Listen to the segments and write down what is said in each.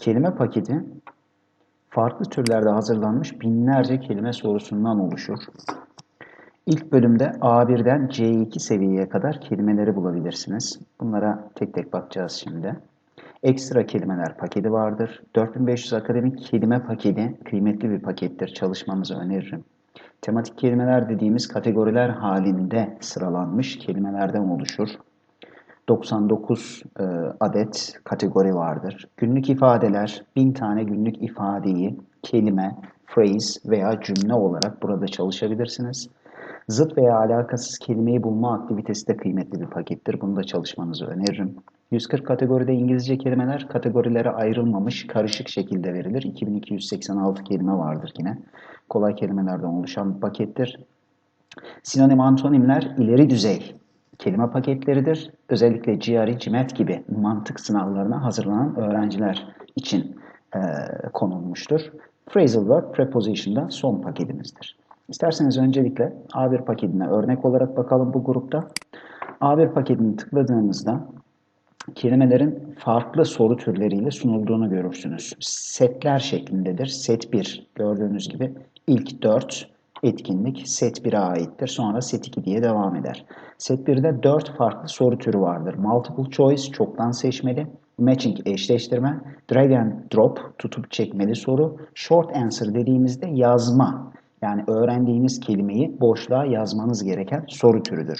Kelime paketi farklı türlerde hazırlanmış binlerce kelime sorusundan oluşur. İlk bölümde A1'den C2 seviyeye kadar kelimeleri bulabilirsiniz. Bunlara tek tek bakacağız şimdi. Ekstra kelimeler paketi vardır. 4500 akademik kelime paketi kıymetli bir pakettir. Çalışmanızı öneririm. Tematik kelimeler dediğimiz kategoriler halinde sıralanmış kelimelerden oluşur. 99 e, adet kategori vardır. Günlük ifadeler, 1000 tane günlük ifadeyi kelime, phrase veya cümle olarak burada çalışabilirsiniz. Zıt veya alakasız kelimeyi bulma aktivitesi de kıymetli bir pakettir. Bunu da çalışmanızı öneririm. 140 kategoride İngilizce kelimeler kategorilere ayrılmamış karışık şekilde verilir. 2286 kelime vardır yine. Kolay kelimelerden oluşan bir pakettir. Sinonim antonimler ileri düzey kelime paketleridir. Özellikle GRE, CIMET gibi mantık sınavlarına hazırlanan öğrenciler için e, konulmuştur. Phrasal verb preposition da son paketimizdir. İsterseniz öncelikle A1 paketine örnek olarak bakalım bu grupta. A1 paketini tıkladığınızda kelimelerin farklı soru türleriyle sunulduğunu görürsünüz. Setler şeklindedir. Set 1 gördüğünüz gibi ilk 4 etkinlik set 1'e aittir. Sonra set 2 diye devam eder. Set 1'de 4 farklı soru türü vardır. Multiple choice, çoktan seçmeli. Matching, eşleştirme. Drag and drop, tutup çekmeli soru. Short answer dediğimizde yazma. Yani öğrendiğiniz kelimeyi boşluğa yazmanız gereken soru türüdür.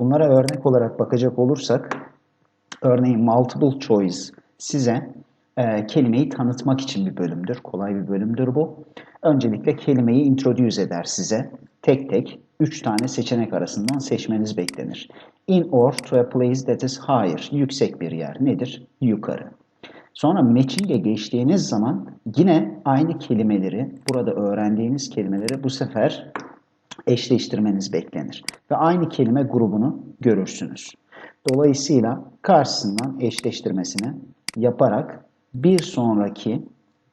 Bunlara örnek olarak bakacak olursak, örneğin multiple choice size e, kelimeyi tanıtmak için bir bölümdür. Kolay bir bölümdür bu. Öncelikle kelimeyi introduce eder size. Tek tek 3 tane seçenek arasından seçmeniz beklenir. In or to a place that is higher. Yüksek bir yer. Nedir? Yukarı. Sonra matching'e geçtiğiniz zaman yine aynı kelimeleri, burada öğrendiğiniz kelimeleri bu sefer eşleştirmeniz beklenir. Ve aynı kelime grubunu görürsünüz. Dolayısıyla karşısından eşleştirmesini yaparak bir sonraki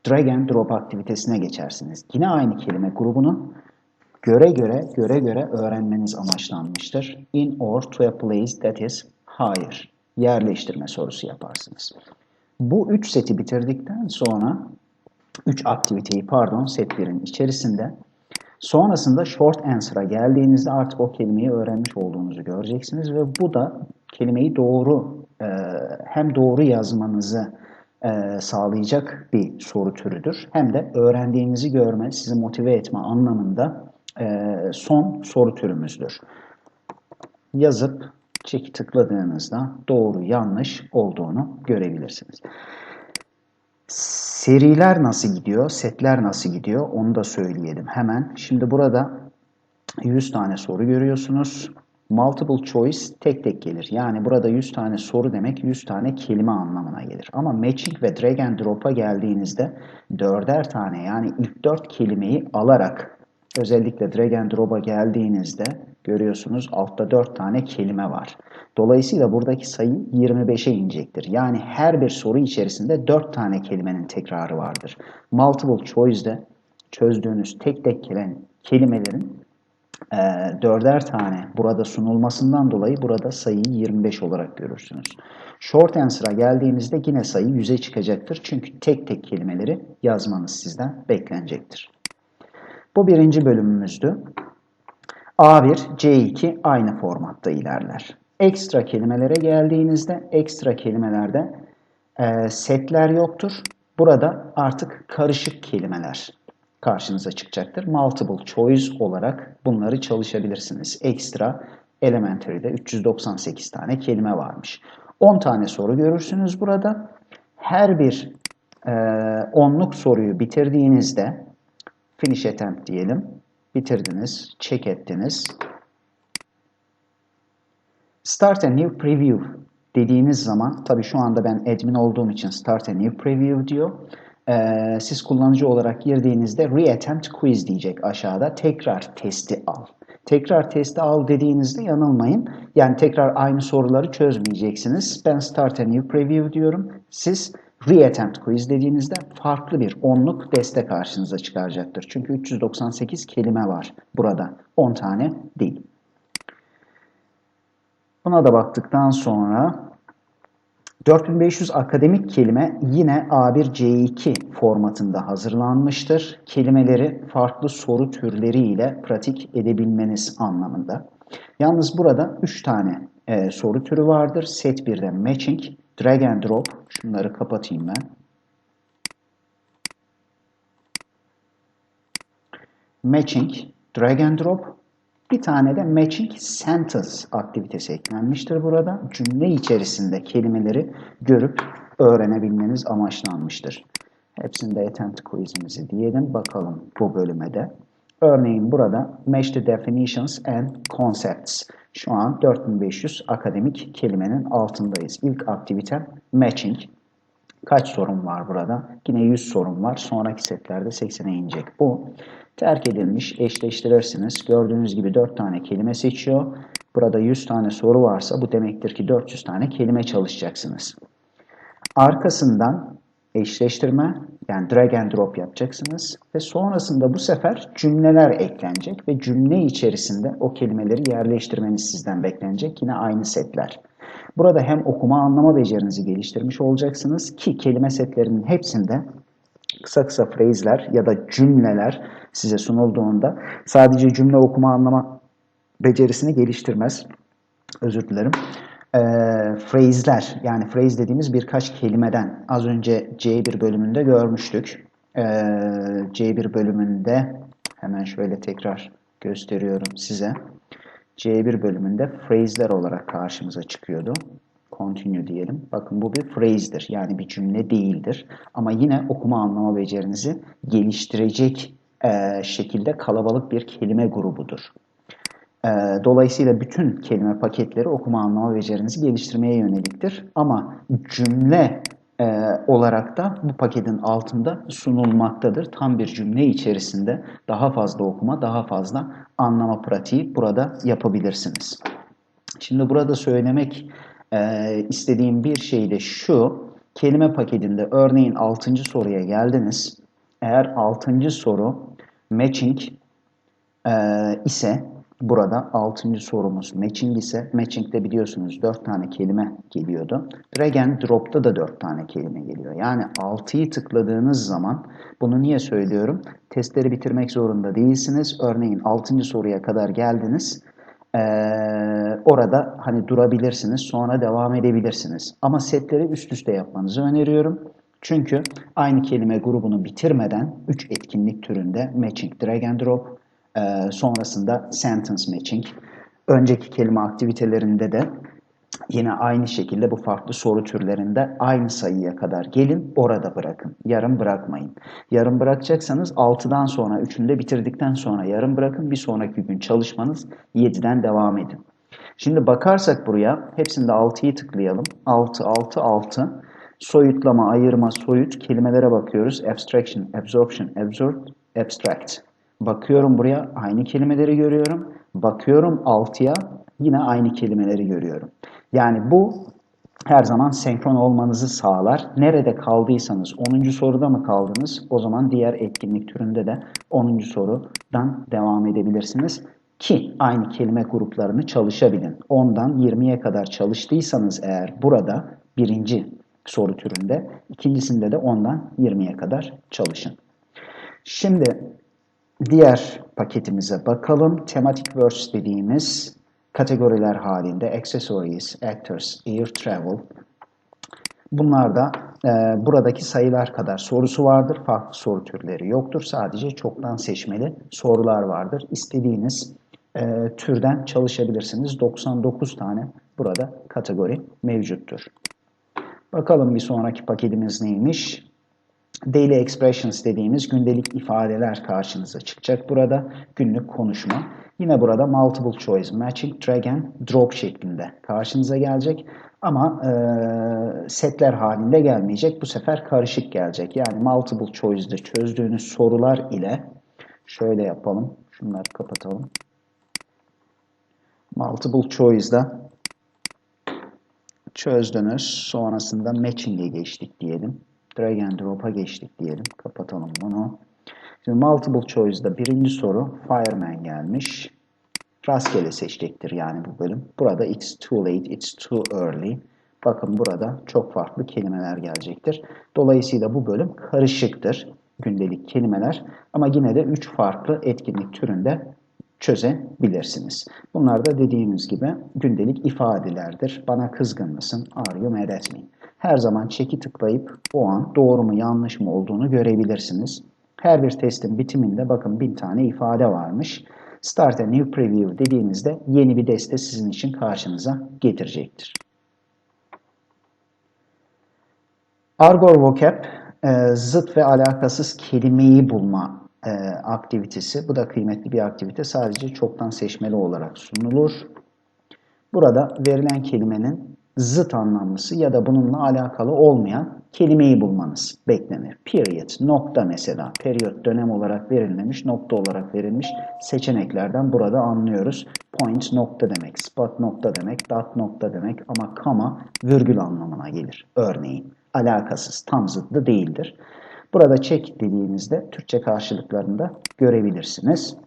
drag and drop aktivitesine geçersiniz. Yine aynı kelime grubunu göre göre göre göre öğrenmeniz amaçlanmıştır. In or to a place that is higher. Yerleştirme sorusu yaparsınız. Bu üç seti bitirdikten sonra üç aktiviteyi pardon set 1'in içerisinde sonrasında short answer'a geldiğinizde artık o kelimeyi öğrenmiş olduğunuzu göreceksiniz ve bu da kelimeyi doğru hem doğru yazmanızı sağlayacak bir soru türüdür. Hem de öğrendiğinizi görme, sizi motive etme anlamında son soru türümüzdür. Yazıp çeki tıkladığınızda doğru yanlış olduğunu görebilirsiniz. Seriler nasıl gidiyor, setler nasıl gidiyor onu da söyleyelim hemen. Şimdi burada 100 tane soru görüyorsunuz. Multiple choice tek tek gelir. Yani burada 100 tane soru demek 100 tane kelime anlamına gelir. Ama matching ve drag and drop'a geldiğinizde dörder tane yani ilk dört kelimeyi alarak özellikle drag and drop'a geldiğinizde görüyorsunuz altta 4 tane kelime var. Dolayısıyla buradaki sayı 25'e inecektir. Yani her bir soru içerisinde 4 tane kelimenin tekrarı vardır. Multiple choice'de çözdüğünüz tek tek gelen kelimelerin e, dörder tane burada sunulmasından dolayı burada sayıyı 25 olarak görürsünüz. Short answer'a geldiğimizde yine sayı 100'e çıkacaktır. Çünkü tek tek kelimeleri yazmanız sizden beklenecektir. Bu birinci bölümümüzdü. A1, C2 aynı formatta ilerler. Ekstra kelimelere geldiğinizde ekstra kelimelerde e, setler yoktur. Burada artık karışık kelimeler karşınıza çıkacaktır. Multiple choice olarak bunları çalışabilirsiniz. Ekstra elementary'de 398 tane kelime varmış. 10 tane soru görürsünüz burada. Her bir e, onluk soruyu bitirdiğinizde finish attempt diyelim. Bitirdiniz, check ettiniz. Start a new preview dediğiniz zaman, tabii şu anda ben admin olduğum için start a new preview diyor. Ee, siz kullanıcı olarak girdiğinizde reattempt quiz diyecek aşağıda. Tekrar testi al. Tekrar testi al dediğinizde yanılmayın. Yani tekrar aynı soruları çözmeyeceksiniz. Ben start a new preview diyorum. Siz reattempt quiz dediğinizde farklı bir onluk deste karşınıza çıkaracaktır. Çünkü 398 kelime var burada. 10 tane değil. Buna da baktıktan sonra 4500 akademik kelime yine A1-C2 formatında hazırlanmıştır. Kelimeleri farklı soru türleri ile pratik edebilmeniz anlamında. Yalnız burada 3 tane e, soru türü vardır. Set 1'de matching, drag and drop. Şunları kapatayım ben. Matching, drag and drop. Bir tane de matching sentence aktivitesi eklenmiştir burada. Cümle içerisinde kelimeleri görüp öğrenebilmeniz amaçlanmıştır. Hepsinde attempt quizimizi diyelim. Bakalım bu bölüme de. Örneğin burada match the definitions and concepts. Şu an 4500 akademik kelimenin altındayız. İlk aktivitem matching. Kaç sorun var burada? Yine 100 sorun var. Sonraki setlerde 80'e inecek bu. Terk edilmiş eşleştirirsiniz. Gördüğünüz gibi 4 tane kelime seçiyor. Burada 100 tane soru varsa bu demektir ki 400 tane kelime çalışacaksınız. Arkasından eşleştirme yani drag and drop yapacaksınız ve sonrasında bu sefer cümleler eklenecek ve cümle içerisinde o kelimeleri yerleştirmeniz sizden beklenecek. Yine aynı setler. Burada hem okuma anlama becerinizi geliştirmiş olacaksınız ki kelime setlerinin hepsinde kısa kısa phrase'ler ya da cümleler size sunulduğunda sadece cümle okuma anlama becerisini geliştirmez. Özür dilerim. E, phrase'ler yani phrase dediğimiz birkaç kelimeden az önce C1 bölümünde görmüştük. E, C1 bölümünde hemen şöyle tekrar gösteriyorum size. C1 bölümünde phrase'ler olarak karşımıza çıkıyordu. Continue diyelim. Bakın bu bir phrase'dir. Yani bir cümle değildir. Ama yine okuma anlama becerinizi geliştirecek e, şekilde kalabalık bir kelime grubudur. E, dolayısıyla bütün kelime paketleri okuma anlama becerinizi geliştirmeye yöneliktir. Ama cümle e, olarak da bu paketin altında sunulmaktadır. Tam bir cümle içerisinde daha fazla okuma, daha fazla anlama pratiği burada yapabilirsiniz. Şimdi burada söylemek e, istediğim bir şey de şu. Kelime paketinde örneğin 6. soruya geldiniz. Eğer 6. soru matching e, ise burada 6. sorumuz matching ise matching'de biliyorsunuz 4 tane kelime geliyordu. Drag and drop'ta da 4 tane kelime geliyor. Yani 6'yı tıkladığınız zaman bunu niye söylüyorum? Testleri bitirmek zorunda değilsiniz. Örneğin 6. soruya kadar geldiniz. Ee, orada hani durabilirsiniz sonra devam edebilirsiniz. Ama setleri üst üste yapmanızı öneriyorum. Çünkü aynı kelime grubunu bitirmeden 3 etkinlik türünde matching, drag and drop, e, sonrasında sentence matching, önceki kelime aktivitelerinde de yine aynı şekilde bu farklı soru türlerinde aynı sayıya kadar gelin orada bırakın. Yarım bırakmayın. Yarım bırakacaksanız 6'dan sonra 3'ünde bitirdikten sonra yarım bırakın. Bir sonraki gün çalışmanız 7'den devam edin. Şimdi bakarsak buraya hepsinde 6'yı tıklayalım. 6, 6, 6. Soyutlama, ayırma, soyut kelimelere bakıyoruz. Abstraction, absorption, absorb, abstract. Bakıyorum buraya aynı kelimeleri görüyorum. Bakıyorum 6'ya yine aynı kelimeleri görüyorum. Yani bu her zaman senkron olmanızı sağlar. Nerede kaldıysanız 10. soruda mı kaldınız? O zaman diğer etkinlik türünde de 10. sorudan devam edebilirsiniz. Ki aynı kelime gruplarını çalışabilin. 10'dan 20'ye kadar çalıştıysanız eğer burada birinci soru türünde, ikincisinde de 10'dan 20'ye kadar çalışın. Şimdi diğer paketimize bakalım. Thematic words dediğimiz kategoriler halinde accessories, actors, air travel. Bunlarda e, buradaki sayılar kadar sorusu vardır. Farklı soru türleri yoktur. Sadece çoktan seçmeli sorular vardır. İstediğiniz e, türden çalışabilirsiniz. 99 tane burada kategori mevcuttur. Bakalım bir sonraki paketimiz neymiş? Daily expressions dediğimiz gündelik ifadeler karşınıza çıkacak burada. Günlük konuşma. Yine burada multiple choice, matching, drag and drop şeklinde karşınıza gelecek. Ama e, setler halinde gelmeyecek. Bu sefer karışık gelecek. Yani multiple choice'de çözdüğünüz sorular ile şöyle yapalım. Şunları kapatalım. Multiple choice'da çözdünüz. Sonrasında matching'e geçtik diyelim. Drag and drop'a geçtik diyelim. Kapatalım bunu. Şimdi multiple choice'da birinci soru fireman gelmiş. Rastgele seçecektir yani bu bölüm. Burada it's too late, it's too early. Bakın burada çok farklı kelimeler gelecektir. Dolayısıyla bu bölüm karışıktır gündelik kelimeler ama yine de 3 farklı etkinlik türünde çözebilirsiniz. Bunlar da dediğimiz gibi gündelik ifadelerdir. Bana kızgın mısın? Are you mad at me? Her zaman çeki tıklayıp o an doğru mu yanlış mı olduğunu görebilirsiniz. Her bir testin bitiminde bakın bin tane ifade varmış. Start a new preview dediğinizde yeni bir deste sizin için karşınıza getirecektir. Argor Vocab e, zıt ve alakasız kelimeyi bulma e, aktivitesi. Bu da kıymetli bir aktivite. Sadece çoktan seçmeli olarak sunulur. Burada verilen kelimenin zıt anlamlısı ya da bununla alakalı olmayan kelimeyi bulmanız beklenir. Period, nokta mesela. Periyot dönem olarak verilmemiş, nokta olarak verilmiş seçeneklerden burada anlıyoruz. Point nokta demek, spot nokta demek, dot nokta demek ama comma virgül anlamına gelir. Örneğin alakasız, tam zıttı değildir. Burada check dediğinizde Türkçe karşılıklarında görebilirsiniz.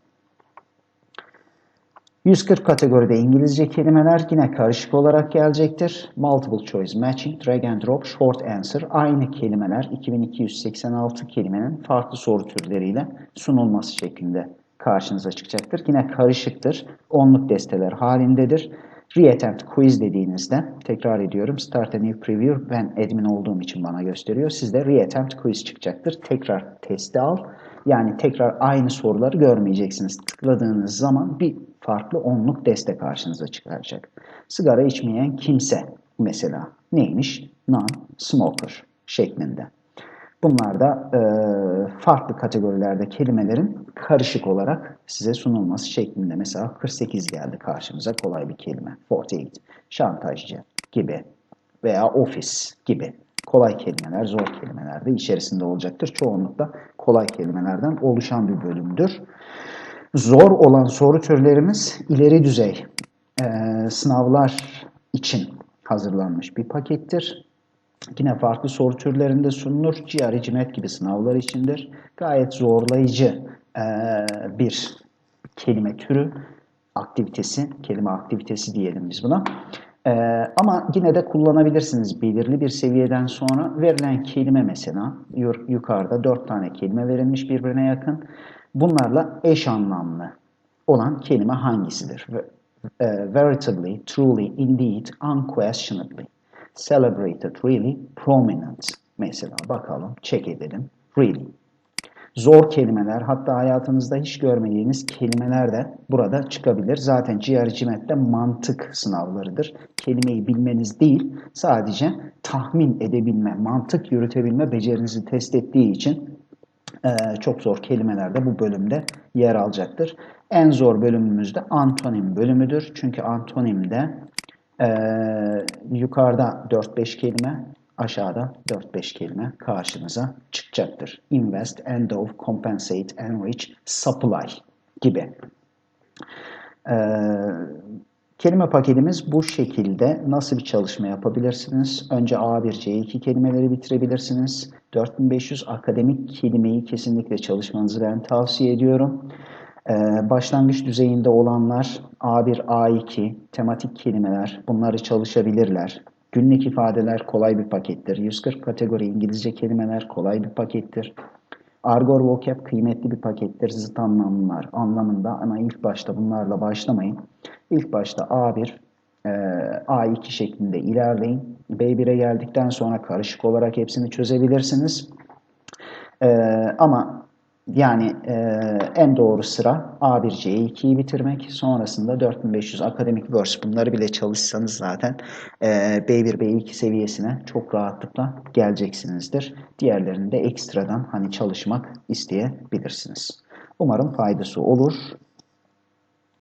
140 kategoride İngilizce kelimeler yine karışık olarak gelecektir. Multiple choice matching, drag and drop, short answer aynı kelimeler 2286 kelimenin farklı soru türleriyle sunulması şeklinde karşınıza çıkacaktır. Yine karışıktır. Onluk desteler halindedir. Reattempt quiz dediğinizde tekrar ediyorum start a new preview ben admin olduğum için bana gösteriyor. Sizde reattempt quiz çıkacaktır. Tekrar testi al. Yani tekrar aynı soruları görmeyeceksiniz. Tıkladığınız zaman bir farklı onluk deste karşınıza çıkacak. Sigara içmeyen kimse mesela neymiş? Non-smoker şeklinde. Bunlar da e, farklı kategorilerde kelimelerin karışık olarak size sunulması şeklinde. Mesela 48 geldi karşımıza kolay bir kelime. 48, şantajcı gibi veya ofis gibi kolay kelimeler, zor kelimeler de içerisinde olacaktır. Çoğunlukla kolay kelimelerden oluşan bir bölümdür. Zor olan soru türlerimiz ileri düzey e, sınavlar için hazırlanmış bir pakettir. Yine farklı soru türlerinde sunulur. GRE, CIMET gibi sınavlar içindir. Gayet zorlayıcı e, bir kelime türü, aktivitesi, kelime aktivitesi diyelim biz buna. E, ama yine de kullanabilirsiniz belirli bir seviyeden sonra. Verilen kelime mesela, yukarıda dört tane kelime verilmiş birbirine yakın. Bunlarla eş anlamlı olan kelime hangisidir? E, veritably, truly, indeed, unquestionably celebrated really prominent. Mesela bakalım, check edelim. Really. Zor kelimeler, hatta hayatınızda hiç görmediğiniz kelimeler de burada çıkabilir. Zaten GRCMET'te mantık sınavlarıdır. Kelimeyi bilmeniz değil, sadece tahmin edebilme, mantık yürütebilme becerinizi test ettiği için çok zor kelimeler de bu bölümde yer alacaktır. En zor bölümümüz de antonim bölümüdür. Çünkü antonimde ee, yukarıda 4-5 kelime, aşağıda 4-5 kelime karşınıza çıkacaktır. Invest, end of, compensate, enrich, supply gibi. Ee, kelime paketimiz bu şekilde. Nasıl bir çalışma yapabilirsiniz? Önce A1, C2 kelimeleri bitirebilirsiniz. 4500 akademik kelimeyi kesinlikle çalışmanızı ben tavsiye ediyorum. Ee, başlangıç düzeyinde olanlar A1, A2, tematik kelimeler bunları çalışabilirler. Günlük ifadeler kolay bir pakettir. 140 kategori İngilizce kelimeler kolay bir pakettir. Argor vocab kıymetli bir pakettir. Zıt anlamlılar anlamında ama ilk başta bunlarla başlamayın. İlk başta A1, e, A2 şeklinde ilerleyin. B1'e geldikten sonra karışık olarak hepsini çözebilirsiniz. E, ama yani e, en doğru sıra A1, C2'yi bitirmek. Sonrasında 4500 akademik verse bunları bile çalışsanız zaten e, B1, B2 seviyesine çok rahatlıkla geleceksinizdir. Diğerlerini de ekstradan hani çalışmak isteyebilirsiniz. Umarım faydası olur.